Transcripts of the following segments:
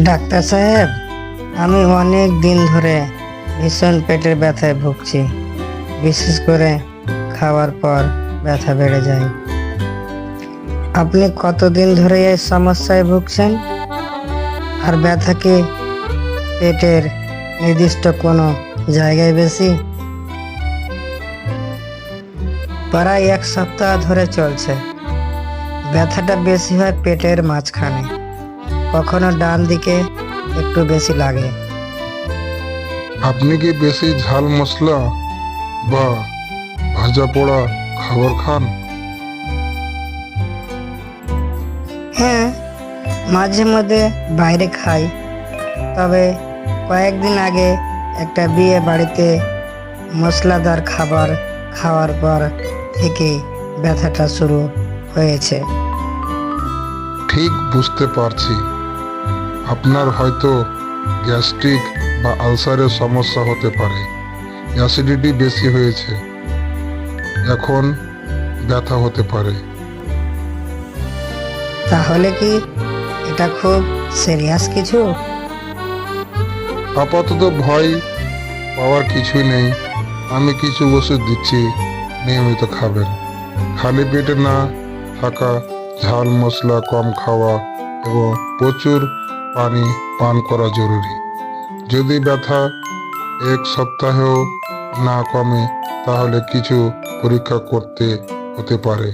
Doctor সাহেব, আমি অনেক দিন ধরে ভীষণ পেটের ব্যথায় ভুগছি। বিশেষ করে খাওয়ার পর ব্যথা বেড়ে যায়। আপনি কতদিন ধরে এই সমস্যায় ভুগছেন? আর ব্যথা কি পেটের নির্দিষ্ট কোনো জায়গায় বেশি? প্রায় এক সপ্তাহ ধরে চলছে। ব্যথাটা বেশি হয় পেটের মাঝখানে। কখনো ডান দিকে একটু বেশি লাগে। আপনি কি বেশি ঝাল মশলা বা ভাজা পোড়া খাবার খান? হ্যাঁ মাঝে মধ্যে বাইরে খাই। তবে কয়েকদিন আগে একটা বিয়ে বাড়িতে মশলাদার খাবার খাওয়ার পর থেকে ব্যথাটা শুরু হয়েছে। ঠিক বুঝতে পারছি। আপনার হয়তো গ্যাস্ট্রিক বা আলসারের সমস্যা হতে পারে। অ্যাসিডিটি বেশি হয়েছে। এখন ব্যথা হতে পারে। তাহলে কি এটা খুব সিরিয়াস কিছু? আপাতত ভয় পাওয়ার কিছু নেই। আমি কিছু ওষুধ দিচ্ছি নিয়মিত খাবেন। খালি পেটে না থাকা ঝাল মশলা কম খাওয়া এবং প্রচুর পানি পান করা জরুরি। যদি ব্যথা এক সপ্তাহেও না কমে তাহলে কিছু পরীক্ষা করতে হতে পারে।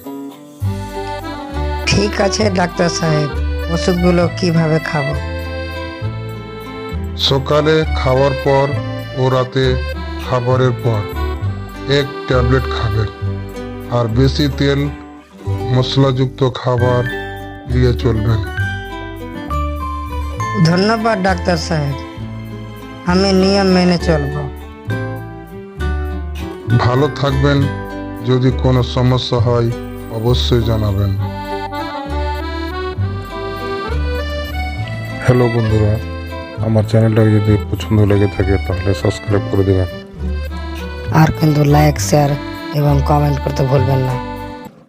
ঠিক আছে ডাক্তার সাহেব। ওষুধগুলো কীভাবে খাব? সকালে খাওয়ার পর ও রাতে খাবারের পর এক ট্যাবলেট খাবেন আর বেশি তেল মশলাযুক্ত খাবার দিয়ে চলবেন। ধন্যবাদ ডাক্তার সাহেব। আমি নিয়ম মেনে চলবো। ভালো থাকবেন। যদি কোনো সমস্যা হয় অবশ্যই জানাবেন। হ্যালো বন্ধুরা আমার চ্যানেলটাকে যদি পছন্দ লেগে থাকে তাহলে সাবস্ক্রাইব করে দেবেন। আর কিন্তু লাইক শেয়ার এবং কমেন্ট করতে ভুলবেন না।